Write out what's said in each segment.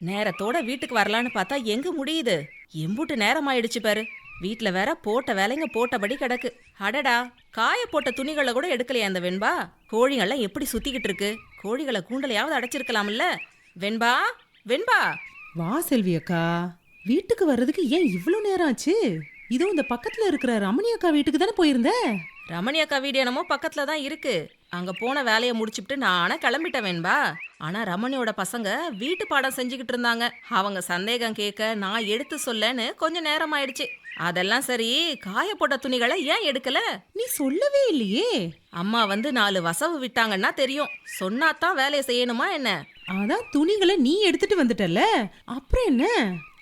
நேரத்தோட வீட்டுக்கு வரலான்னு பார்த்தா எங்க முடியுது? எம்புட்டு நேரம் ஆயிடுச்சு பாரு. வீட்ல வேற போட்ட வேலைங்க போட்டபடி கிடக்கு. அடடா காய போட்ட துணிகளை கூட எடுக்கலையா அந்த வெண்பா? கோழிங்கெல்லாம் எப்படி சுத்திக்கிட்டு இருக்கு? கோழிகளை கூண்டலையாவது அடைச்சிருக்கலாம்ல? வெண்பா வெண்பா! வா செல்வி அக்கா. வீட்டுக்கு வர்றதுக்கு ஏன் இவ்ளோ நேரம் ஆச்சு? இதோ இந்த பக்கத்துல இருக்கிற ரமணி அக்கா வீட்டுக்கு தானே போயிருந்த? ரமணி அக்கா வீடு என்னமோ பக்கத்துல தான் இருக்கு. அங்க போன வேலையை முடிச்சுட்டு நானே கிளம்பிட்டேன் வெண்பா. ஆனா ரமணியோட பசங்க வீட்டு பாடம் செஞ்சுக்கிட்டு இருந்தாங்க. அவங்க சந்தேகம் கேட்க நான் எடுத்து சொல்லன்னு கொஞ்சம் நேரம் ஆயிடுச்சு அதெல்லாம் சரி காய போட்ட துணிகளை ஏன் எடுக்கல? நீ சொல்லவே இல்லையே. அம்மா வந்து நாலு வசவு விட்டாங்கன்னா தெரியும். சொன்னாதான் வேலையை செய்யணுமா என்ன? அதான் துணிகளை நீ எடுத்துட்டு வந்துட்டல அப்புறம் என்ன?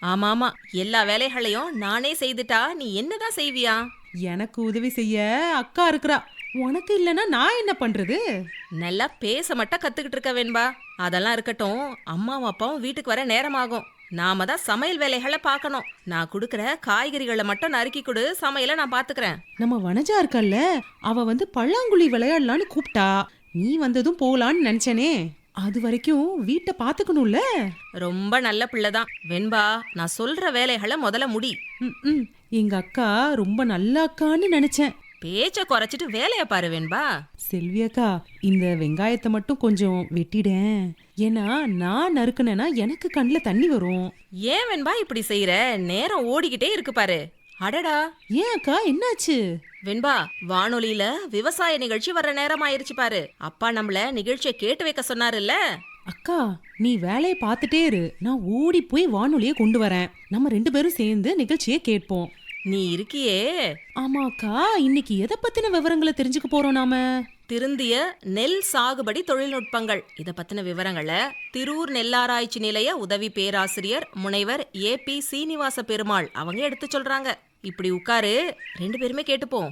ஆமா ஆமா எல்லா வேலைகளையும் நானே செய்துட்டா நீ என்னதான் செய்வியா? எனக்கு உதவி செய்ய அக்கா இருக்கிறா. உனக்கு இல்லனா நான் என்ன பண்றது? நல்லா பேச மட்டும் கத்துக்கிட்டு இருக்க வேண்பா. அதெல்லாம் இருக்கட்டும் அம்மாவும் அப்பாவும் வீட்டுக்கு வர நேரமாகும். நாம தான் சமையல் வேலைகளை பார்க்கணும். நான் கொடுக்குற காய்கறிகளை மட்டும் நறுக்கி கொடு சமையலை நான் பாத்துக்கிறேன். நம்ம வனஜா இருக்கல்ல அவ வந்து பல்லாங்குழி விளையாடலான்னு கூப்பிட்டா நீ வந்ததும் போகலான்னு நினைச்சனே. அது வரைக்கும் வீட்டை பாத்துக்கணும்ல? ரொம்ப நல்ல பிள்ளைதான் வெண்பா நான் சொல்ற வேலைகளை முதல்ல முடி. ம், ம். எங்க அக்கா ரொம்ப நல்ல அக்கான்னு நினைச்சேன். பேச்ச குறைச்சிட்டு வேலைய பாரு வெண்பா. செல்வி அக்கா இந்த வெங்காயத்தை மட்டும் கொஞ்சம் வெட்டிடேன் ஏன்னா நான் நறுக்குனேன்னா எனக்கு கண்ணில் தண்ணி வரும். ஏன் வெண்பா இப்படி செய்யற நேரம் ஓடிக்கிட்டே இருக்கு பாரு. அடடா. ஏன் அக்கா என்னாச்சு? வெண்பா வானொலியில விவசாய நிகழ்ச்சி வர்ற நேரம் ஆயிருச்சு பாரு. அப்பா நம்மள நிகழ்ச்சியை கேட்டு வைக்க சொன்னாருல்ல? அக்கா நீ வேலையை பார்த்துட்டே இரு. நான் ஓடி போய் வானொலியை கொண்டு வரேன். நம்ம ரெண்டு பேரும் சேர்ந்து நிகழ்ச்சியை கேட்போம். நீ இருக்கியே? ஆமா அக்கா இன்னைக்கு எதை பத்தின விவரங்களை தெரிஞ்சுக்க போறோம் நாம? திருந்திய நெல் சாகுபடி தொழில்நுட்பங்கள். இத பத்தின விவரங்களை திரூர் நெல்லாராய்ச்சி நிலைய உதவி பேராசிரியர் முனைவர் ஏ பி சீனிவாச பெருமாள் அவங்க எடுத்து சொல்றாங்க. இப்படி உட்காரு ரெண்டு பேருமே கேட்டுப்போம்.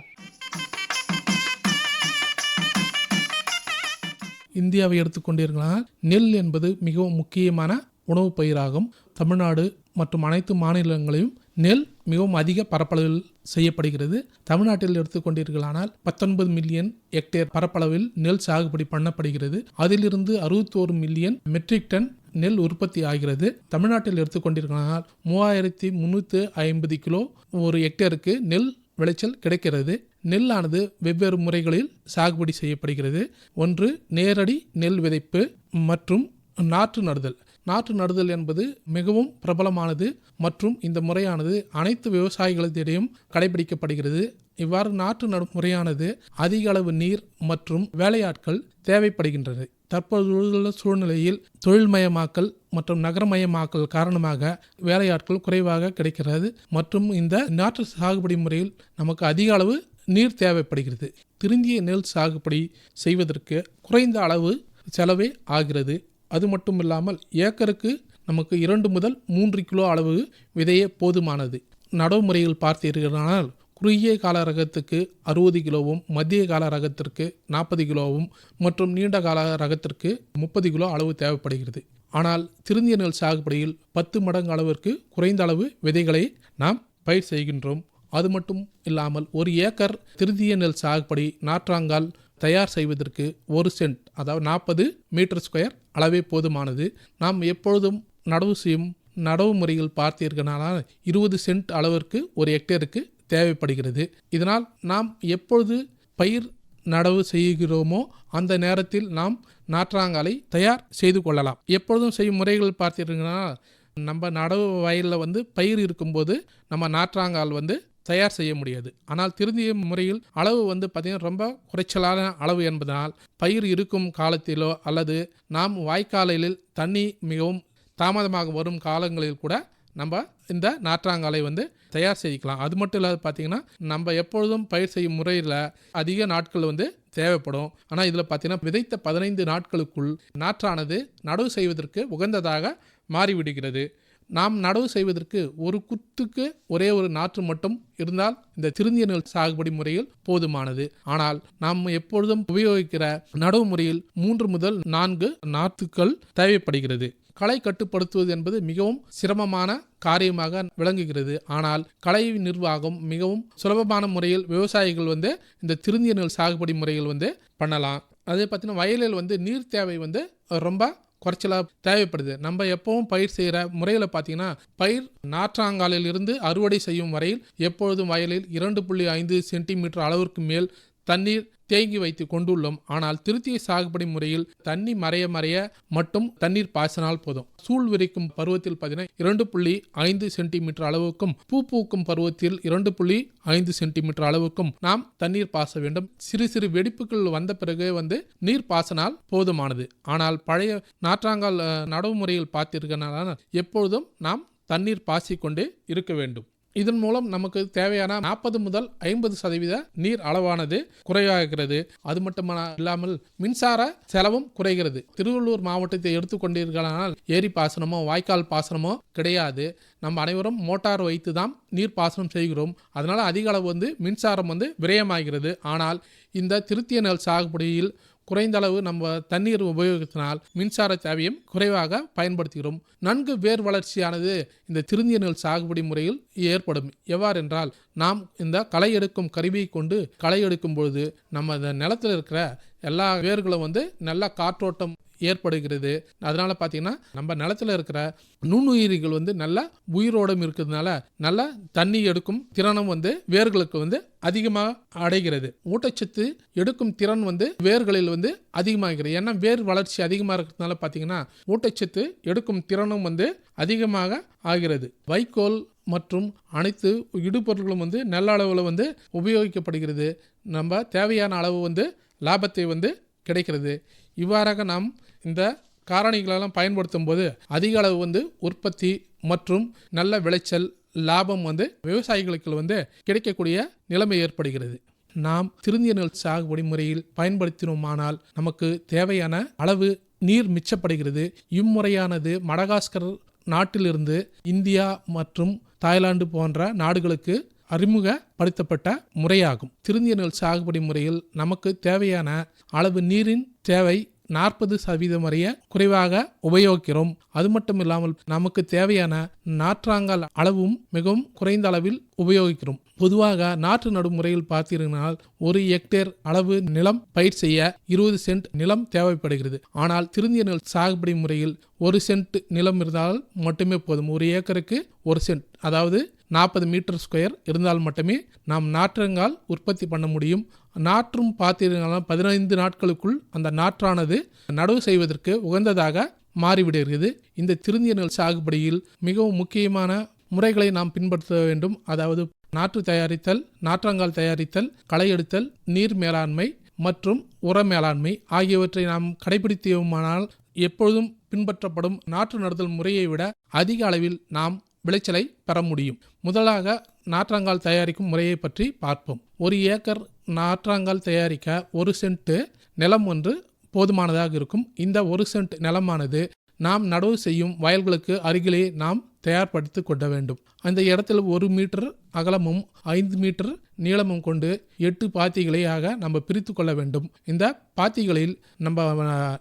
இந்தியாவை எடுத்துக்கொண்டீர்களால் நெல் என்பது மிகவும் முக்கியமான உணவுப் பயிராகும். தமிழ்நாடு மற்றும் அனைத்து மாநிலங்களையும் நெல் மிகவும் அதிக பரப்பளவில் செய்யப்படுகிறது. தமிழ்நாட்டில் எடுத்துக்கொண்டீர்களானால் பத்தொன்பது மில்லியன் ஹெக்டேர் பரப்பளவில் நெல் சாகுபடி பண்ணப்படுகிறது. அதிலிருந்து அறுபத்தோரு மில்லியன் மெட்ரிக் டன் நெல் உற்பத்தி ஆகிறது. தமிழ்நாட்டில் எடுத்துக்கொண்டீர்களானால் மூவாயிரத்தி முந்நூற்று ஐம்பது கிலோ ஒரு ஹெக்டேருக்கு நெல் விளைச்சல் கிடைக்கிறது. நெல்லானது வெவ்வேறு முறைகளில் சாகுபடி செய்யப்படுகிறது. ஒன்று நேரடி நெல் விதைப்பு மற்றும் நாற்று நடுதல். நாற்று நடுதல் என்பது மிகவும் பிரபலமானது மற்றும் இந்த முறையானது அனைத்து விவசாயிகளிடையும் கடைபிடிக்கப்படுகிறது. இவ்வாறு நாற்று நடும் முறையானது அதிக அளவு நீர் மற்றும் வேலையாட்கள் தேவைப்படுகின்றது. தற்போதுள்ள சூழ்நிலையில் தொழில்மயமாக்கல் மற்றும் நகரமயமாக்கல் காரணமாக வேலையாட்கள் குறைவாக கிடைக்கிறது மற்றும் இந்த நாற்று சாகுபடி முறையில் நமக்கு அதிக அளவு நீர் தேவைப்படுகிறது. திருந்திய நெல் சாகுபடி செய்வதற்கு குறைந்த அளவு செலவே ஆகிறது. அது மட்டும் இல்லாமல் ஏக்கருக்கு நமக்கு இரண்டு முதல் மூன்று கிலோ அளவு விதையே போதுமானது. நடவு முறையில் பார்த்தீர்களானால் குறுகிய கால ரகத்துக்கு அறுபது கிலோவும் மத்திய கால ரகத்திற்கு நாற்பது கிலோவும் மற்றும் நீண்ட கால ரகத்திற்கு முப்பது கிலோ அளவு தேவைப்படுகிறது. ஆனால் திருந்திய நெல் சாகுபடியில் பத்து மடங்கு அளவிற்கு குறைந்த அளவு விதைகளை நாம் பயிர் செய்கின்றோம். அது மட்டும் இல்லாமல் ஒரு ஏக்கர் திருந்திய நெல் சாகுபடி நாற்றாங்கால் தயார் செய்வதற்கு ஒரு சென்ட் அதாவது நாற்பது மீட்டர் ஸ்கொயர் அளவே போதுமானது. நாம் எப்பொழுதும் நடவு செய்யும் நடவு முறைகள் பார்த்தீர்களானால் இருபது சென்ட் அளவிற்கு ஒரு ஹெக்டேருக்கு தேவைப்படுகிறது. இதனால் நாம் எப்பொழுது பயிர் நடவு செய்கிறோமோ அந்த நேரத்தில் நாம் நாற்றாங்காலை தயார் செய்து கொள்ளலாம். எப்பொழுதும் செய்யும் முறைகள் பார்த்தீர்கள்னா நம்ம நடவு வயலில் வந்து பயிர் இருக்கும்போது நம்ம நாற்றாங்கால் வந்து தயார் செய்ய முடியாது. ஆனால் திருந்திய முறையில் அளவு வந்து பார்த்திங்கன்னா ரொம்ப குறைச்சலான அளவு என்பதனால் பயிர் இருக்கும் காலத்திலோ அல்லது நாம் வாய்க்காலில் தண்ணி மிகவும் தாமதமாக வரும் காலங்களில் கூட நம்ம இந்த நாற்றாங்காலை வந்து தயார் செய்திக்கலாம் அது மட்டும் இல்லாத பார்த்தீங்கன்னா நம்ம எப்பொழுதும் பயிர் செய்யும் முறையில் அதிக நாட்கள் வந்து தேவைப்படும். ஆனால் இதில் பார்த்தீங்கன்னா விதைத்த பதினைந்து நாட்களுக்குள் நாற்றானது நடவு செய்வதற்கு உகந்ததாக மாறிவிடுகிறது. நாம் நடவு செய்வதற்கு ஒரு குத்துக்கு ஒரே ஒரு நாற்று மட்டும் இருந்தால் இந்த திருந்திய நெல் சாகுபடி முறையில் போதுமானது. ஆனால் நாம் எப்பொழுதும் உபயோகிக்கிற நடவு முறையில் மூன்று முதல் நான்கு நாற்றுக்கள் தேவைப்படுகிறது. களை கட்டுப்படுத்துவது என்பது மிகவும் சிரமமான காரியமாக விளங்குகிறது. ஆனால் களை நிர்வாகம் மிகவும் சுலபமான முறையில் விவசாயிகள் வந்து இந்த திருந்திய நெல் சாகுபடி முறையில் வந்து பண்ணலாம். அதே பார்த்தீங்கன்னா வயலில் வந்து நீர் தேவை வந்து ரொம்ப குறைச்சலாக தேவைப்படுது. நம்ம எப்பவும் பயிர் செய்கிற முறையில் பார்த்தீங்கன்னா பயிர் நாற்றாங்காலில் இருந்து அறுவடை செய்யும் வரையில் எப்பொழுதும் வயலில் இரண்டு புள்ளி ஐந்து சென்டிமீட்டர் அளவிற்கு மேல் தண்ணீர் தேங்கி வைத்து கொண்டுள்ளோம். ஆனால் திருத்திய சாகுபடி முறையில் தண்ணி மறைய மறைய மட்டும் தண்ணீர் பாய்ச்சினால் போதும். சூழ் விரிக்கும் பருவத்தில் பார்த்தீங்கன்னா இரண்டு புள்ளி ஐந்து சென்டிமீட்டர் அளவுக்கும் பூ பூக்கும் பருவத்தில் இரண்டு புள்ளி ஐந்து சென்டிமீட்டர் அளவுக்கும் நாம் தண்ணீர் பாச வேண்டும். சிறு சிறு வெடிப்புகள் வந்த பிறகு வந்து நீர் பாசனால் போதுமானது. ஆனால் பழைய நாற்றாங்கால் நடவு முறையில் பார்த்தீர்களானால் எப்பொழுதும் நாம் தண்ணீர் பாசிக்கொண்டே இருக்க வேண்டும். இதன் மூலம் நமக்கு தேவையான நாற்பது முதல் ஐம்பது சதவீத நீர் அளவானது குறைவாகிறது. அது மட்டும் இல்லாமல் மின்சார செலவும் குறைகிறது. திருவள்ளூர் மாவட்டத்தை எடுத்துக்கொண்டீர்களானால் ஏரி பாசனமோ வாய்க்கால் பாசனமோ கிடையாது. நம்ம அனைவரும் மோட்டார் வைத்து தான் நீர் பாசனம் செய்கிறோம். அதனால் அதிக அளவு வந்து மின்சாரம் வந்து விரயமாகிறது. ஆனால் இந்த திருத்திய நெல் சாகுபடியில் குறைந்த அளவு நம்ம தண்ணீர் உபயோகத்தினால் மின்சார தேவையும் குறைவாக பயன்படுத்துகிறோம். நன்கு வேர் வளர்ச்சியானது இந்த திருந்திய நெல் சாகுபடி முறையில் ஏற்படும். எவ்வாறென்றால் நாம் இந்த களை எடுக்கும் கருவியை கொண்டு களை எடுக்கும் பொழுது நம்ம இந்த நிலத்தில் இருக்கிற எல்லா வேர்களும் வந்து நல்ல காற்றோட்டம் ஏற்படுகிறது. அதனால பார்த்தீங்கன்னா நம்ம நிலத்துல இருக்கிற நுண்ணுயிரிகள் வந்து நல்ல உயிரோடம் இருக்கிறதுனால நல்ல தண்ணி எடுக்கும் திறனும் வந்து வேர்களுக்கு வந்து அதிகமாக அடைகிறது. ஊட்டச்சத்து எடுக்கும் திறன் வந்து வேர்களில் வந்து அதிகமாகிறது. ஏன்னா வேர் வளர்ச்சி அதிகமாக இருக்கிறதுனால பார்த்தீங்கன்னா ஊட்டச்சத்து எடுக்கும் திறனும் வந்து அதிகமாக ஆகிறது. வைக்கோல் மற்றும் அனைத்து இடுபொருட்களும் வந்து நல்ல அளவில் வந்து உபயோகிக்கப்படுகிறது. நம்ம தேவையான அளவு வந்து லாபத்தை வந்து கிடைக்கிறது. இவ்வாறாக நாம் இந்த காரணிகளெல்லாம் பயன்படுத்தும் போது அதிக அளவு வந்து உற்பத்தி மற்றும் நல்ல விளைச்சல் லாபம் வந்து விவசாயிகளுக்கு வந்து கிடைக்கக்கூடிய நிலைமை ஏற்படுகிறது. நாம் திருந்திய நெல் சாகுபடி முறையில் பயன்படுத்தினோமானால் நமக்கு தேவையான அளவு நீர் மிச்சப்படுகிறது. இம்முறையானது மடகாஸ்கர் நாட்டிலிருந்து இந்தியா மற்றும் தாய்லாந்து போன்ற நாடுகளுக்கு அறிமுகப்படுத்தப்பட்ட முறையாகும். திருந்திய நெல் சாகுபடி முறையில் நமக்கு தேவையான அளவு நீரின் தேவை நாற்பது சதவீதம் வரைய குறைவாக உபயோகிக்கிறோம். அது மட்டும் இல்லாமல் நமக்கு தேவையான நாற்றாங்கால் அளவும் மிகவும் குறைந்த அளவில் உபயோகிக்கிறோம். பொதுவாக நாற்று நடும் முறையில் பார்த்தீர்களால் ஒரு ஹெக்டேர் அளவு நிலம் பயிர் செய்ய இருபது சென்ட் நிலம் தேவைப்படுகிறது. ஆனால் திருந்திய நெல் சாகுபடி முறையில் ஒரு சென்ட் நிலம் இருந்தால் மட்டுமே போதும். ஒரு ஏக்கருக்கு ஒரு சென்ட் அதாவது நாற்பது மீட்டர் ஸ்கொயர் இருந்தால் மட்டுமே நாம் நாற்றங்கால் உற்பத்தி பண்ண முடியும். நாற்றும் பார்த்தீர்களால் பதினைந்து நாட்களுக்குள் அந்த நாற்றானது நடவு செய்வதற்கு உகந்ததாக மாறிவிடுகிறது. இந்த திருந்திய நெல் சாகுபடியில் மிகவும் முக்கியமான முறைகளை நாம் பின்பற்ற வேண்டும். அதாவது நாற்று தயாரித்தல் நாற்றங்கால் தயாரித்தல் களை எடுத்தல் நீர் மேலாண்மை மற்றும் உர மேலாண்மை ஆகியவற்றை நாம் கடைபிடித்தோமானால் எப்பொழுதும் பின்பற்றப்படும் நாற்று நடுதல் முறையை விட அதிக அளவில் நாம் விளைச்சலை பெற முடியும். முதலாக நாற்றாங்கால் தயாரிக்கும் முறையை பற்றி பார்ப்போம். ஒரு ஏக்கர் நாற்றாங்கால் தயாரிக்க ஒரு சென்ட் நிலம் ஒன்று போதுமானதாக இருக்கும். இந்த ஒரு சென்ட் நிலமானது நாம் நடவு செய்யும் வயல்களுக்கு அருகிலே நாம் தயார்படுத்தி கொள்ள வேண்டும். அந்த இடத்தில் ஒரு மீட்டர் அகலமும் ஐந்து மீட்டர் நீளமும் கொண்டு எட்டு பாத்திகளையாக நம்ம பிரித்து கொள்ள வேண்டும். இந்த பாத்திகளில் நம்ம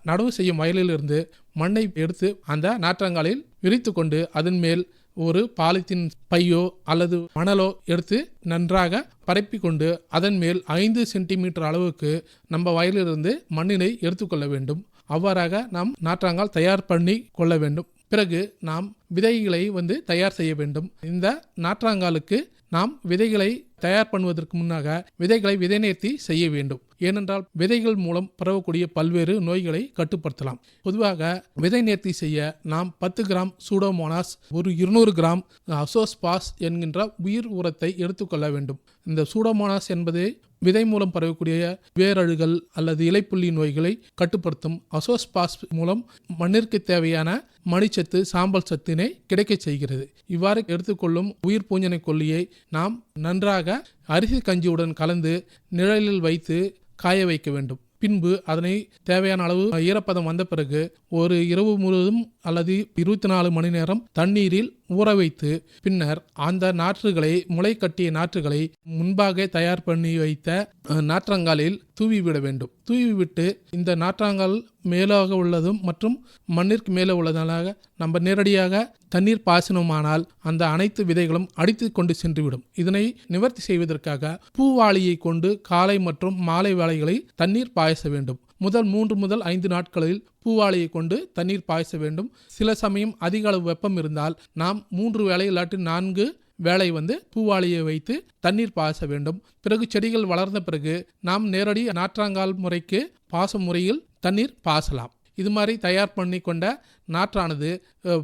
நடவு செய்யும் வயலிலிருந்து மண்ணை எடுத்து அந்த நாற்றங்காலில் விரித்து கொண்டு அதன் மேல் ஒரு பாலித்தீன் பையோ அல்லது மணலோ எடுத்து நன்றாக பரப்பி கொண்டு அதன் மேல் ஐந்து சென்டிமீட்டர் அளவுக்கு நம்ம வயலிலிருந்து மண்ணினை எடுத்துக்கொள்ள வேண்டும். அவ்வாறாக நாம் நாற்றாங்கால் தயார் பண்ணி கொள்ள வேண்டும். பிறகு நாம் விதைகளை வந்து தயார் செய்ய வேண்டும். இந்த நாற்றாங்காலுக்கு நாம் விதைகளை தயார் பண்ணுவதற்கு முன்னாக விதைகளை விதை நேர்த்தி செய்ய வேண்டும். ஏனென்றால் விதைகள் மூலம் பரவக்கூடிய பல்வேறு நோய்களை கட்டுப்படுத்தலாம். பொதுவாக விதை நேர்த்தி செய்ய நாம் பத்து கிராம் சூடோமோனாஸ் ஒரு இருநூறு கிராம் அசோஸ்பாஸ் என்கின்ற உயிர் உரத்தை எடுத்துக்கொள்ள வேண்டும். இந்த சூடோமோனாஸ் என்பது விதை மூலம் பரவக்கூடிய வேரழுகல் அல்லது இலைப்புள்ளி நோய்களை கட்டுப்படுத்தும் அசோஸ்பாஸ் மூலம் மண்ணிற்கு தேவையான மணிச்சத்து சாம்பல் சத்தினை கிடைக்கச் செய்கிறது. இவ்வாறு எடுத்துக்கொள்ளும் உயிர் பூஞ்சனை கொல்லியை நாம் நன்றாக அரிசி கஞ்சியுடன் கலந்து நிழலில் வைத்து காய வைக்க வேண்டும். பின்பு அதனை தேவையான அளவு ஈரப்பதம் வந்த பிறகு ஒரு இரவு முழுவதும் அல்லது இருபத்தி நாலு மணி நேரம் தண்ணீரில் ஊற வைத்து பின்னர் அந்த நாற்றுகளை முளை கட்டிய நாற்றுகளை முன்பாக தயார் பண்ணி வைத்த நாற்றங்காலில் தூவி விட வேண்டும். தூவிவிட்டு இந்த நாற்றாங்கால் மேலாக உள்ளதும் மற்றும் மண்ணிற்கு மேலே உள்ளதனாக நம்ம நேரடியாக தண்ணீர் பாசனமானால் அந்த அனைத்து விதைகளும் அடித்து கொண்டு சென்றுவிடும். இதனை நிவர்த்தி செய்வதற்காக பூவாளியை கொண்டு காலை மற்றும் மாலை வேலைகளை தண்ணீர் பாய்ச வேண்டும். முதல் மூன்று முதல் ஐந்து நாட்களில் பூவாளையை கொண்டு தண்ணீர் பாய்ச்ச வேண்டும். சில சமயம் அதிக அளவு வெப்பம் இருந்தால் நாம் மூன்று வேலை இல்லாட்டி நான்கு வேலை வந்து பூவாளியை வைத்து தண்ணீர் பாய்ச்ச வேண்டும். பிறகு செடிகள் வளர்ந்த பிறகு நாம் நேரடி நாற்றாங்கால் முறைக்கு பாச முறையில் தண்ணீர் பாசலாம் இது மாதிரி தயார் பண்ணி கொண்ட நாற்றானது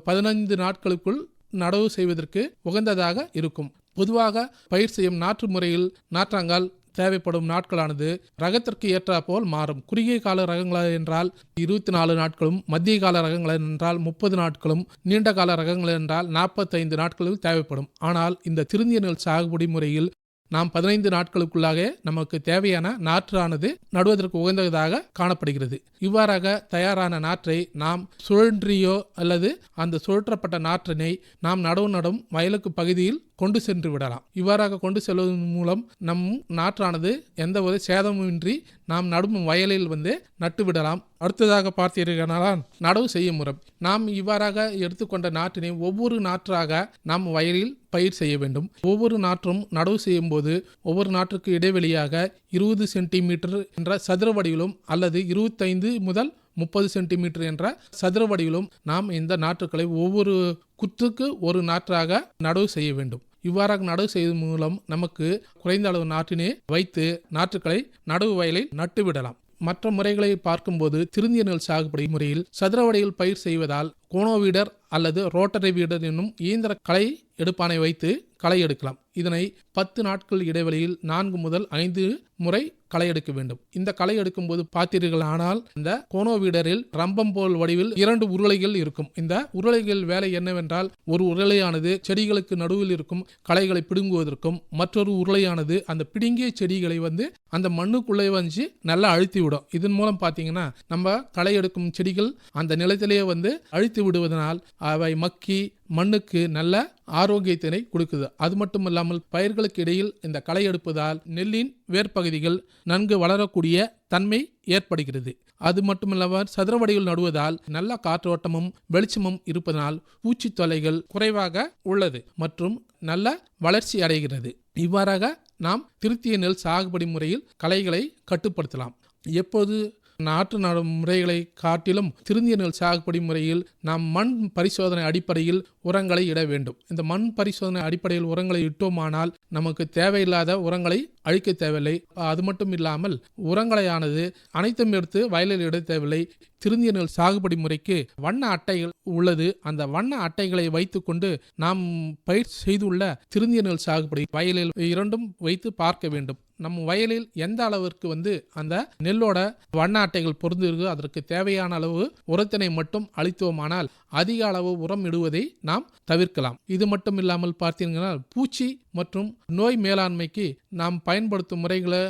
பதினைந்து நாட்களுக்குள் நடவு செய்வதற்கு உகந்ததாக இருக்கும். பொதுவாக பயிர் செய்யும் நாற்று முறையில் நாற்றாங்கால் தேவைப்படும் நாட்களானது ரகத்திற்கு ஏற்றாற்போல் மாறும். குறுகிய கால ரகங்கள் என்றால் இருபத்தி நாலு நாட்களும் மத்திய கால ரகங்கள் என்றால் முப்பது நாட்களும் நீண்ட கால ரகங்கள் என்றால் நாற்பத்தைந்து நாட்களும் தேவைப்படும். ஆனால் இந்த திருந்திய நெல் சாகுபடி முறையில் நாம் பதினைந்து நாட்களுக்குள்ளாக நமக்கு தேவையான நாற்றானது நடுவதற்கு உகந்ததாக காணப்படுகிறது. இவ்வாறாக தயாரான நாற்றை நாம் சுழன்றியோ அல்லது அந்த சுழற்றப்பட்ட நாற்றினை நாம் நடவு நடும் வயலுக்கு பகுதியில் கொண்டு சென்று விடலாம். இவ்வாறாக கொண்டு செல்வதன் மூலம் நம் நாற்றானது எந்த ஒரு சேதமுமின்றி நாம் நடும் வயலில் வந்து நட்டு விடலாம். அடுத்ததாக பார்த்தீர்களானால் நடவு செய்யும் முறை. நாம் இவ்வாறாக எடுத்துக்கொண்ட நாற்றினை ஒவ்வொரு நாற்றாக நாம் வயலில் பயிர் செய்ய வேண்டும். ஒவ்வொரு நாற்றும் நடவு செய்யும் போது ஒவ்வொரு நாற்றுக்கு இடைவெளியாக இருபது சென்டிமீட்டர் என்ற சதுர வடிவிலும் அல்லது இருபத்தைந்து முதல் முப்பது சென்டிமீட்டர் என்ற சதுர வடிவிலும் நாம் இந்த நாற்றுக்களை ஒவ்வொரு குத்துக்கு ஒரு நாற்றாக நடவு செய்ய வேண்டும். இவ்வாறாக நடவு செய்வதன் மூலம் நமக்கு குறைந்த அளவு நாற்றினே வைத்து நாற்றுக்களை நடவு வயலில் நட்டு விடலாம் மற்ற முறைகளை பார்க்கும்போது திருந்திய நெல் சாகுபடி முறையில் சதுரவடையில் பயிர் செய்வதால் கோனோ வீடர் அல்லது ரோட்டரி வீடர் என்னும் இயந்திர களை எடுப்பானை வைத்து களை எடுக்கலாம் இதனை பத்து நாட்கள் இடைவெளியில் நான்கு முதல் ஐந்து முறை களை எடுக்க வேண்டும். இந்த களை எடுக்கும் போது பார்த்தீர்கள் ஆனால் இந்த கோனோ வீடரில் ரம்பம் போல் வடிவில் இரண்டு உருளைகள் இருக்கும். இந்த உருளைகள் வேலை என்னவென்றால் ஒரு உருளையானது செடிகளுக்கு நடுவில் இருக்கும் களைகளை பிடுங்குவதற்கும் மற்றொரு உருளையானது அந்த பிடுங்கிய செடிகளை வந்து அந்த மண்ணுக்குள்ளே வந்து நல்லா அழுத்தி விடும் இதன் மூலம் பார்த்தீங்கன்னா நம்ம களை எடுக்கும் செடிகள் அந்த நிலத்திலேயே வந்து அழுத்தி விடுவதனால் அவை மக்கி மண்ணுக்கு நல்ல ஆரோக்கியத்தினை கொடுக்குது. அது மட்டும் இல்லாமல் பயிர்களுக்கு இடையில் இந்த களை எடுப்பதால் நெல்லின் வேர்ப்பகுதிகள் நன்கு வளரக்கூடிய தன்மை ஏற்படுகிறது. அது மட்டுமில்லாமல் சதுரவடிகள் நடுவதால் நல்ல காற்றோட்டமும் வெளிச்சமும் இருப்பதனால் பூச்சி தொல்லைகள் குறைவாக உள்ளது மற்றும் நல்ல வளர்ச்சி அடைகிறது. இவ்வாறாக நாம் திருத்திய நெல் சாகுபடி முறையில் களைகளை கட்டுப்படுத்தலாம். எப்போது நாட்டு நடும் முறைகளை காட்டிலும் திருந்தியர்கள் சாகுபடி முறையில் நாம் மண் பரிசோதனை அடிப்படையில் உரங்களை இட வேண்டும். இந்த மண் பரிசோதனை அடிப்படையில் உரங்களை இட்டோமானால் நமக்கு தேவையில்லாத உரங்களை அழிக்க தேவையில்லை. அது மட்டும் இல்லாமல் உரங்களையானது அனைத்தும் எடுத்து வயலில் இட தேவையில்லை. திருந்திய நெல் சாகுபடி முறைக்கு வண்ண அட்டைகள் உள்ளது. அந்த வண்ண அட்டைகளை வைத்துக்கொண்டு நாம் பயிர் செய்துள்ள திருந்திய நெல் சாகுபடி வயலில் இரண்டும் வைத்து பார்க்க வேண்டும். நம் வயலில் எந்த அளவிற்கு வந்து அந்த நெல்லோட வண்ண அட்டைகள் பொருந்திருக்கோ அதற்கு தேவையான அளவு உரத்தினை மட்டும் அளித்தோமானால் அதிக அளவு உரம் இடுவதை நாம் தவிர்க்கலாம். இது மட்டும் இல்லாமல் பார்த்தீங்கன்னா பூச்சி மற்றும் நோய் மேலாண்மைக்கு நாம் பயன்படுத்தும் முறைகளை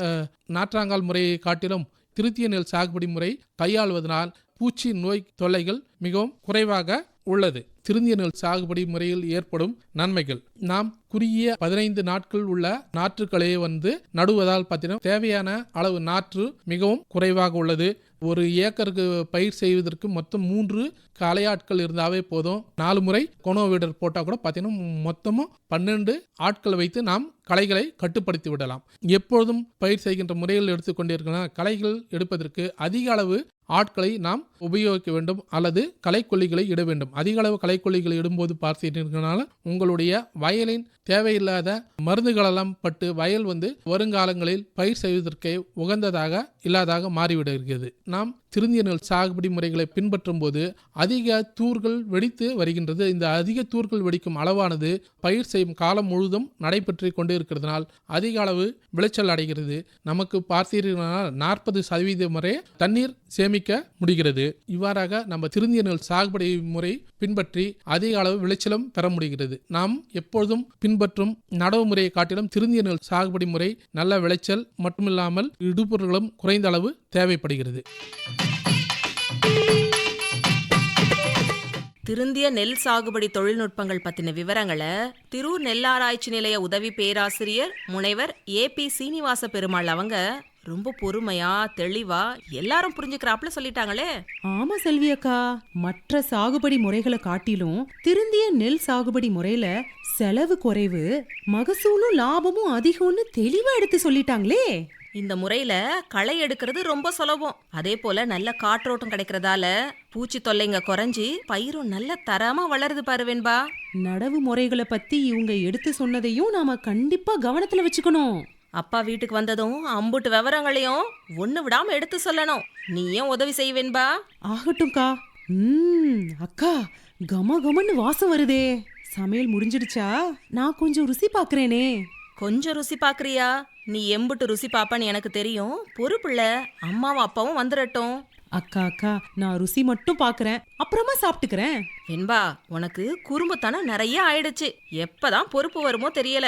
நாற்றாங்கால் முறையை காட்டிலும் திருத்திய நெல் சாகுபடி முறை கையாள்வதனால் பூச்சி நோய் தொல்லைகள் மிகவும் குறைவாக உள்ளது. திருந்திய நெல் சாகுபடி முறையில் ஏற்படும் நன்மைகள். நாம் குறுகிய பதினைந்து நாட்கள் உள்ள நாற்றுக்களை வந்து நடுவதால் பார்த்தீங்கன்னா தேவையான அளவு நாற்று மிகவும் குறைவாக உள்ளது. ஒரு ஏக்கருக்கு பயிர் செய்வதற்கு மொத்தம் மூன்று களையாட்கள் இருந்தாவே போதும். நாலு முறை கொனோ வீடர் போட்டால் கூட பார்த்தீங்கன்னா மொத்தமும் பன்னெண்டு ஆட்கள் வைத்து நாம் களைகளை கட்டுப்படுத்தி விடலாம். எப்பொழுதும் பயிர் செய்கின்ற முறையில் எடுத்துக்கொண்டிருக்கலாம். களைகள் எடுப்பதற்கு அதிக அளவு ஆட்களை நாம் உபயோகிக்க வேண்டும் அல்லது கலைக்கொல்லிகளை இட வேண்டும். அதிக அளவு கலைக்கொல்லிகளை இடும்போது பார்த்தீங்கனால உங்களுடைய வயலின் தேவையில்லாத மருந்துகளெல்லாம் பட்டு வயல் வந்து வருங்காலங்களில் பயிர் செய்வதற்கே உகந்ததாக இல்லாதாக மாறிவிடுகிறது. நாம் திருந்திய நெல் சாகுபடி முறைகளை பின்பற்றும் போது அதிக தூர்கள் வெடித்து வருகின்றது. இந்த அதிக தூர்கள் வெடிக்கும் அளவானது பயிர் செய்யும் காலம் முழுதும் நடைபெற்று கொண்டு இருக்கிறதுனால் அதிக அளவு விளைச்சல் அடைகிறது. நமக்கு பார்த்தீர்களானால் நாற்பது சதவீதம் வரை தண்ணீர் சேமிக்க முடிகிறது. இவ்வாறாக நம்ம திருந்திய நெல் சாகுபடி முறை பின்பற்றி அதிக அளவு விளைச்சலும் பெற முடிகிறது. நாம் எப்பொழுதும் பின்பற்றும் நடவு முறையை காட்டிலும் திருந்திய நெல் சாகுபடி முறை நல்ல விளைச்சல் மட்டுமில்லாமல் இடுபொருள்களும் குறைந்த அளவு தேவைப்படுகிறது. திருந்திய நெல் சாகுபடி தொழில்நுட்பங்கள் பற்றின விவரங்களை திரூர் நெல்லாராய்ச்சி நிலைய உதவி பேராசிரியர் முனைவர் ஏ பி சீனிவாச பெருமாள் அவங்க ரொம்ப பொறுமையா தெளிவா எல்லாரும் புரிஞ்சுக்கிறாப்ல சொல்லிட்டாங்களே. ஆமா செல்வி அக்கா. மற்ற சாகுபடி முறைகளை காட்டிலும் திருந்திய நெல் சாகுபடி முறையில செலவு குறைவு மகசூலும் லாபமும் அதிகம்னு தெளிவா எடுத்து சொல்லிட்டாங்களே. இந்த முறையில களை எடுக்கிறது ரொம்ப சுலபம். அதே போல நல்ல காற்றோட்டம் கிடைக்கிறதால பூச்சி தொல்லைங்க குறைஞ்சி பயிரும் நல்ல தரமா வளருது பாரு வெண்பா. நடவு முறைகளை பத்தி இவங்க எடுத்து சொன்னதையும் நாம கண்டிப்பா கவனத்துல வச்சுக்கணும். அப்பா வீட்டுக்கு வந்ததும் அம்புட்டு விவரங்களையும் ஒண்ணு விடாம எடுத்து சொல்லணும். நீயும் உதவி செய்வேன்பா ஆகட்டும்க்கா. ம் அக்கா கம கமன்னு வாசம் வருதே. சமையல் முடிஞ்சிடுச்சா? நான் கொஞ்சம் ருசி பாக்குறேனே. கொஞ்சம் ருசி பாக்குறியா? நீ எம்புட்டு ருசி பாப்பான்னு எனக்கு தெரியும். பொறுப்புள்ள அம்மாவும் அப்பாவும் வந்துடட்டும் அக்கா அக்கா நான் ருசி மட்டும் பாக்குறேன். அப்புறமா சாப்பிட்டுக்கிறேன். வெண்பா உனக்கு குறும்புத்தனம் நிறைய ஆயிடுச்சு. எப்பதான் பொறுப்பு வருமோ தெரியல.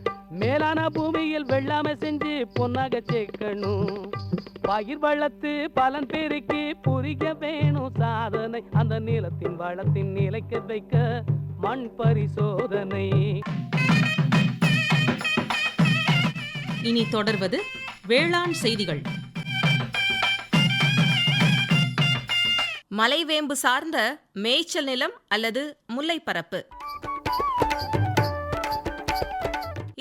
மேலான பூமியில் வெள்ளாமை செஞ்சு பொன்னாக சேர்க்கணும். பயிர் வளர்த்து பலன் பெருக்கி புரிய வேணும் சாதனை. அந்த நிலத்தின் வளத்தின் நிலைக்க வைக்க மண் பரிசோதனை. இனி தொடர்வது வேளாண் செய்திகள். மலைவேம்பு சார்ந்த மேய்ச்சல் நிலம் அல்லது முல்லைப்பரப்பு.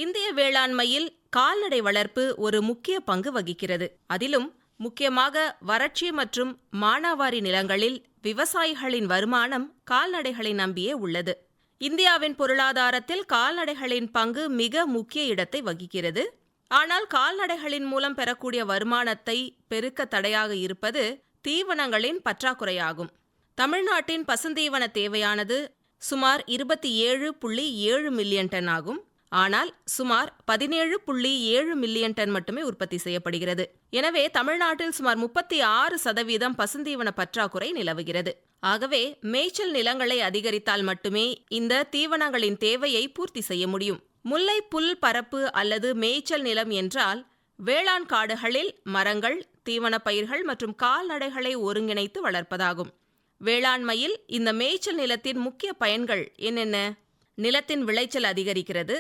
இந்திய வேளாண்மையில் கால்நடை வளர்ப்பு ஒரு முக்கிய பங்கு வகிக்கிறது. அதிலும் முக்கியமாக வறட்சி மற்றும் மானாவாரி நிலங்களில் விவசாயிகளின் வருமானம் கால்நடைகளை நம்பியே உள்ளது. இந்தியாவின் பொருளாதாரத்தில் கால்நடைகளின் பங்கு மிக முக்கிய இடத்தை வகிக்கிறது. ஆனால் கால்நடைகளின் மூலம் பெறக்கூடிய வருமானத்தை பெருக்க தடையாக இருப்பது தீவனங்களின் பற்றாக்குறையாகும். தமிழ்நாட்டின் பசுந்தீவன தேவையானது சுமார் இருபத்தி ஏழு புள்ளி ஏழு மில்லியன் டன் ஆகும். ஆனால் சுமார் பதினேழு புள்ளி ஏழு மில்லியன் டன் மட்டுமே உற்பத்தி செய்யப்படுகிறது. எனவே தமிழ்நாட்டில் சுமார் முப்பத்தி ஆறு சதவீதம் பசுந்தீவன பற்றாக்குறை நிலவுகிறது. ஆகவே மேய்ச்சல் நிலங்களை அதிகரித்தால் மட்டுமே இந்த தீவனங்களின் தேவையை பூர்த்தி செய்ய முடியும். முல்லை புல் பரப்பு அல்லது மேய்ச்சல் நிலம் என்றால் வேளாண் காடுகளில் மரங்கள் தீவனப் பயிர்கள் மற்றும் கால்நடைகளை ஒருங்கிணைத்து வளர்ப்பதாகும். வேளாண்மையில் இந்த மேய்ச்சல் நிலத்தின் முக்கிய பயன்கள் என்னென்ன? நிலத்தின் விளைச்சல் அதிகரிக்கிறது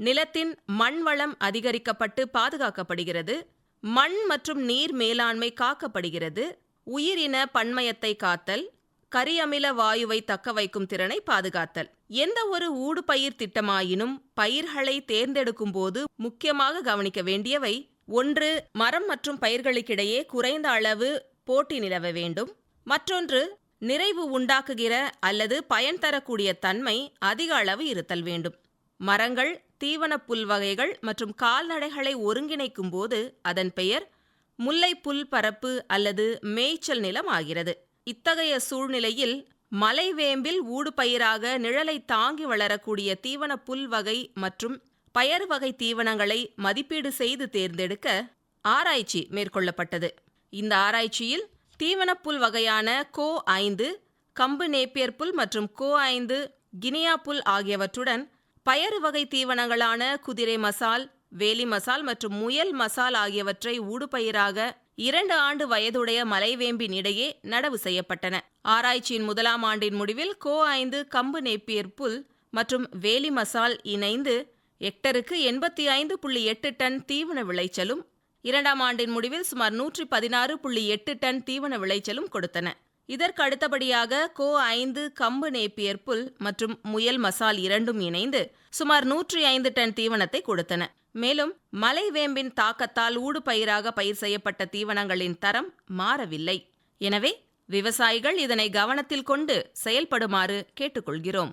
நிலத்தின் மண் வளம் அதிகரிக்கப்பட்டு பாதுகாக்கப்படுகிறது மண் மற்றும் நீர் மேலாண்மை காக்கப்படுகிறது உயிரின பன்மயத்தை காத்தல் கரியமில வாயுவை தக்கவைக்கும் திறனை பாதுகாத்தல். எந்த ஒரு ஊடுபயிர் திட்டமாயினும் பயிர்களை தேர்ந்தெடுக்கும் போது முக்கியமாக கவனிக்க வேண்டியவை ஒன்று மரம் மற்றும் பயிர்களுக்கிடையே குறைந்த அளவு போட்டி நிலவ வேண்டும். மற்றொன்று நிறைவு உண்டாக்குகிற அல்லது பயன் தரக்கூடிய தன்மை அதிக அளவு இருத்தல் வேண்டும். மரங்கள் தீவனப் புல் வகைகள் மற்றும் கால்நடைகளை ஒருங்கிணைக்கும் போது அதன் பெயர் முல்லை புல் பரப்பு அல்லது மேய்ச்சல் நிலம் ஆகிறது. இத்தகைய சூழ்நிலையில் மலைவேம்பில் ஊடுபயிராக நிழலை தாங்கி வளரக்கூடிய தீவன புல் வகை மற்றும் பயறு வகை தீவனங்களை மதிப்பீடு செய்து தேர்ந்தெடுக்க ஆராய்ச்சி மேற்கொள்ளப்பட்டது. இந்த ஆராய்ச்சியில் தீவனப் புல் வகையான கோ ஐந்து கம்பு நேப்பியர் புல் மற்றும் கோ ஐந்து கினியா புல் ஆகியவற்றுடன் பயறு வகை தீவனங்களான குதிரை மசால் வேலி மசால் மற்றும் முயல் மசால் ஆகியவற்றை ஊடுபயிராக இரண்டு ஆண்டு வயதுடைய மலைவேம்பின் இடையே நடவு செய்யப்பட்டன. ஆராய்ச்சியின் முதலாம் ஆண்டின் முடிவில் கோ ஐந்து கம்பு நேப்பியர் புல் மற்றும் வேலி மசால் இணைந்து ஹெக்டருக்கு எண்பத்தி ஐந்து புள்ளி எட்டு டன் தீவன விளைச்சலும் இரண்டாம் ஆண்டின் முடிவில் சுமார் நூற்றி பதினாறு புள்ளி எட்டு டன் தீவன விளைச்சலும் கொடுத்தன. இதற்கு அடுத்தபடியாக கோ ஐந்து கம்பு நேப்பியர் புல் மற்றும் முயல் மசால் இரண்டும் இணைந்து சுமார் நூற்றி ஐந்து டன் தீவனத்தை கொடுத்தன. மேலும் மலைவேம்பின் தாக்கத்தால் ஊடுபயிராக பயிர் செய்யப்பட்ட தீவனங்களின் தரம் மாறவில்லை. எனவே விவசாயிகள் இதனை கவனத்தில் கொண்டு செயல்படுமாறு கேட்டுக்கொள்கிறோம்.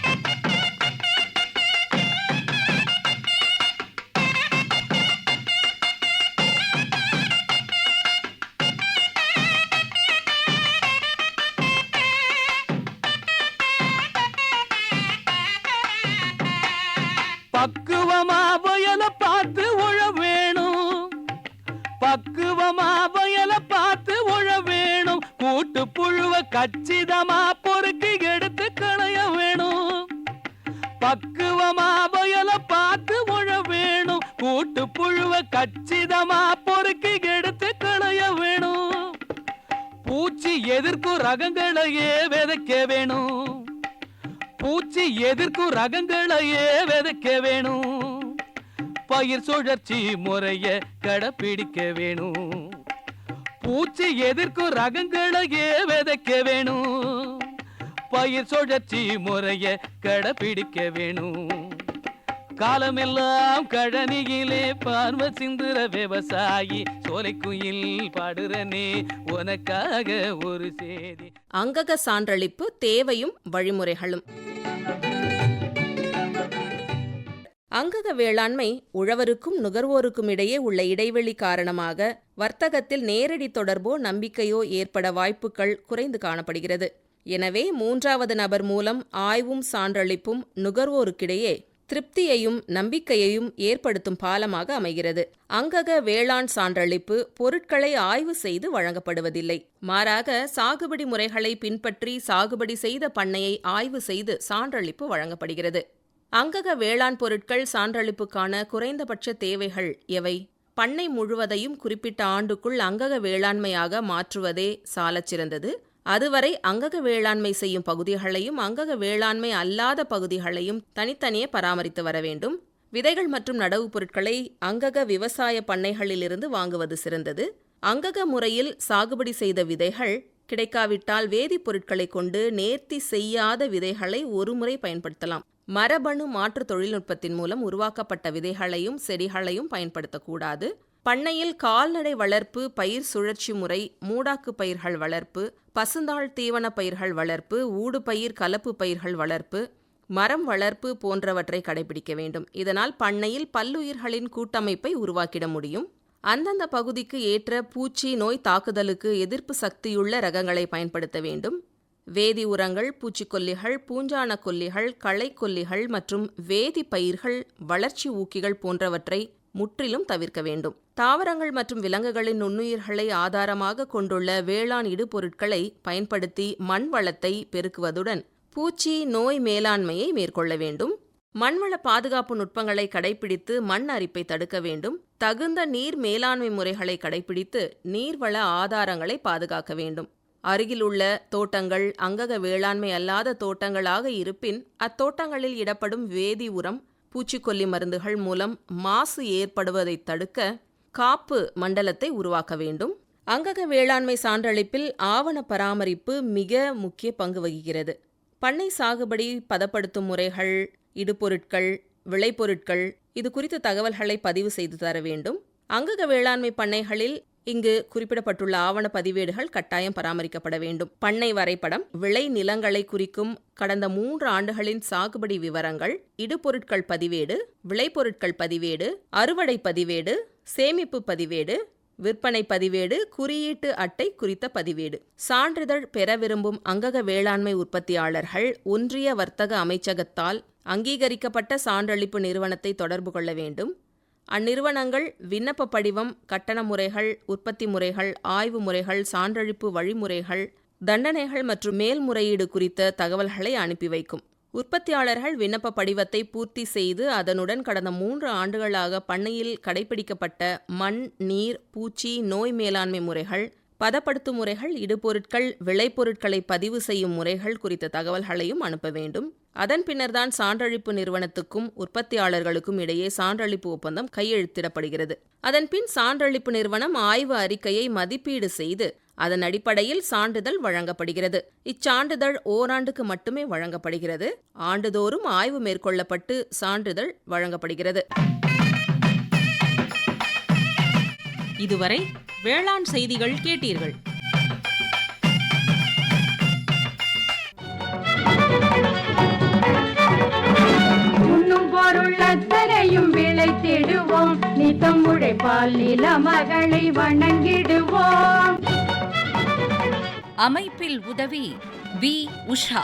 பக்குவமா வயல பார்த்து உழ வேணும். கூட்டு புழுவ கச்சிதமா பொறுக்கி எடுத்து களைய வேணும். பக்குவமா வயல பார்த்து உழ வேணும். கூட்டு புழுவ கச்சிதமா பொறுக்கி எடுத்து களைய வேணும். பூச்சி எதிர்க்கும் ரகங்களையே விதைக்க வேணும். பூச்சி எதிர்க்கும் ரகங்களையே விதைக்க வேணும். பயிர் சுழற்சி முறைய கடைப்பிடிக்க வேணும். பூச்சி எதிர்க்கும் ரகங்களையே விதைக்க வேணும். பயிர் சுழற்சி முறைய கடைப்பிடிக்க வேணும். காலமெல்லாம் கழனியிலே பார்வ சிந்துற விவசாயி சோலை குயில் பாடுறனே உனக்காக ஒரு சேதி. அங்கக சான்றளிப்பு தேவையும் வழிமுறைகளும். அங்கக வேளாண்மை உழவருக்கும் நுகர்வோருக்கும் இடையே உள்ள இடைவெளி காரணமாக வர்த்தகத்தில் நேரடி தொடர்போ நம்பிக்கையோ ஏற்பட வாய்ப்புகள் குறைந்து காணப்படுகிறது. எனவே மூன்றாவது நபர் மூலம் ஆய்வும் சான்றளிப்பும் நுகர்வோருக்கிடையே திருப்தியையும் நம்பிக்கையையும் ஏற்படுத்தும் பாலமாக அமைகிறது. அங்கக வேளாண் சான்றளிப்பு பொருட்களை ஆய்வு செய்து வழங்கப்படுவதில்லை. மாறாக சாகுபடி முறைகளை பின்பற்றி சாகுபடி செய்த பண்ணையை ஆய்வு செய்து சான்றளிப்பு வழங்கப்படுகிறது. அங்கக வேளாண் பொருட்கள் சான்றளிப்புக்கான குறைந்தபட்ச தேவைகள் எவை? பண்ணை முழுவதையும் குறிப்பிட்ட ஆண்டுக்குள் அங்கக வேளாண்மையாக மாற்றுவதே சாலச் சிறந்தது. அதுவரை அங்கக வேளாண்மை செய்யும் பகுதிகளையும் அங்கக வேளாண்மை அல்லாத பகுதிகளையும் தனித்தனியே பராமரித்து வர வேண்டும். விதைகள் மற்றும் நடவு பொருட்களை அங்கக விவசாய பண்ணைகளிலிருந்து வாங்குவது சிறந்தது. அங்கக முறையில் சாகுபடி செய்த விதைகள் கிடைக்காவிட்டால் வேதிப்பொருட்களை கொண்டு நேர்த்தி செய்யாத விதைகளை ஒருமுறை பயன்படுத்தலாம். மரபணு மாற்று தொழில்நுட்பத்தின் மூலம் உருவாக்கப்பட்ட விதைகளையும் செடிகளையும் பயன்படுத்தக்கூடாது. பண்ணையில் கால்நடை வளர்ப்பு பயிர் சுழற்சி முறை மூடாக்கு பயிர்கள் வளர்ப்பு பசுந்தாள் தீவன பயிர்கள் வளர்ப்பு ஊடுபயிர் கலப்பு பயிர்கள் வளர்ப்பு மரம் வளர்ப்பு போன்றவற்றை கடைபிடிக்க வேண்டும். இதனால் பண்ணையில் பல்லுயிர்களின் கூட்டமைப்பை உருவாக்கிட முடியும். அந்தந்த பகுதிக்கு ஏற்ற பூச்சி நோய் தாக்குதலுக்கு எதிர்ப்பு சக்தியுள்ள ரகங்களை பயன்படுத்த வேண்டும். வேதி உரங்கள் பூச்சிக்கொல்லிகள் பூஞ்சான கொல்லிகள் களைக்கொல்லிகள் மற்றும் வேதி பயிர்கள் வளர்ச்சி ஊக்கிகள் போன்றவற்றை முற்றிலும் தவிர்க்க வேண்டும். தாவரங்கள் மற்றும் விலங்குகளின் நுண்ணுயிர்களை ஆதாரமாக கொண்டுள்ள வேளாண் இடுபொருட்களை பயன்படுத்தி மண் வளத்தை பெருக்குவதுடன் பூச்சி நோய் மேலாண்மையை மேற்கொள்ள வேண்டும். மண்வள பாதுகாப்பு நுட்பங்களை கடைபிடித்து மண் அரிப்பை தடுக்க வேண்டும். தகுந்த நீர் மேலாண்மை முறைகளை கடைபிடித்து நீர்வள ஆதாரங்களை பாதுகாக்க வேண்டும். அருகிலுள்ள தோட்டங்கள் அங்கக வேளாண்மை அல்லாத தோட்டங்களாக இருப்பின் அத்தோட்டங்களில் இடப்படும் வேதி உரம் பூச்சிக்கொல்லி மருந்துகள் மூலம் மாசு ஏற்படுவதை தடுக்க காப்பு மண்டலத்தை உருவாக்க வேண்டும். அங்கக வேளாண்மை சான்றளிப்பில் ஆவண பராமரிப்பு மிக முக்கிய பங்கு வகிக்கிறது. பண்ணை சாகுபடி பதப்படுத்தும் முறைகள் இடுபொருட்கள் விளைபொருட்கள் இது குறித்த தகவல்களை பதிவு செய்து தர வேண்டும். அங்கக வேளாண்மை பண்ணைகளில் இங்கு குறிப்பிடப்பட்டுள்ள ஆவண பதிவேடுகள் கட்டாயம் பராமரிக்கப்பட வேண்டும். பண்ணை வரைபடம் விளை நிலங்களை குறிக்கும் கடந்த மூன்று ஆண்டுகளின் சாகுபடி விவரங்கள் இடுபொருட்கள் பதிவேடு விளைபொருட்கள் பதிவேடு அறுவடை பதிவேடு சேமிப்பு பதிவேடு விற்பனை பதிவேடு குறியீட்டு அட்டை குறித்த பதிவேடு. சான்றிதழ் பெற விரும்பும் அங்கக வேளாண்மை உற்பத்தியாளர்கள் ஒன்றிய வர்த்தக அமைச்சகத்தால் அங்கீகரிக்கப்பட்ட சான்றளிப்பு நிறுவனத்தை தொடர்பு கொள்ள வேண்டும். அந்நிறுவனங்கள் விண்ணப்ப படிவம் கட்டண முறைகள் உற்பத்தி முறைகள் ஆய்வு முறைகள் சான்றழிப்பு வழிமுறைகள் தண்டனைகள் மற்றும் மேல்முறையீடு குறித்த தகவல்களை அனுப்பி வைக்கும். உற்பத்தியாளர்கள் விண்ணப்ப படிவத்தை பூர்த்தி செய்து அதனுடன் கடந்த மூன்று ஆண்டுகளாக பண்ணையில் கடைபிடிக்கப்பட்ட மண் நீர் பூச்சி நோய் மேலாண்மை முறைகள் பதப்படுத்தும் முறைகள் இடுபொருட்கள் விளைபொருட்களை பதிவு செய்யும் முறைகள் குறித்த தகவல்களையும் அனுப்ப வேண்டும். அதன் பின்னர்தான் சான்றளிப்பு நிறுவனத்துக்கும் உற்பத்தியாளர்களுக்கும் இடையே சான்றளிப்பு ஒப்பந்தம் கையெழுத்திடப்படுகிறது. அதன்பின் சான்றளிப்பு நிறுவனம் ஆய்வு அறிக்கையை மதிப்பீடு செய்து அதன் அடிப்படையில் சான்றிதழ் வழங்கப்படுகிறது. இச்சான்றிதழ் ஓராண்டுக்கு மட்டுமே வழங்கப்படுகிறது. ஆண்டுதோறும் ஆய்வு மேற்கொள்ளப்பட்டு சான்றிதழ் வழங்கப்படுகிறது. இதுவரை வேளாண் செய்திகள் கேட்டீர்கள். உண்ணும் பொருள் அத்தனையும் விளைத்திடுவோம் நித்தம் உழைப்பால் நில மகளை வணங்கிடுவோம். அமைப்பில் உதவி வி. உஷா.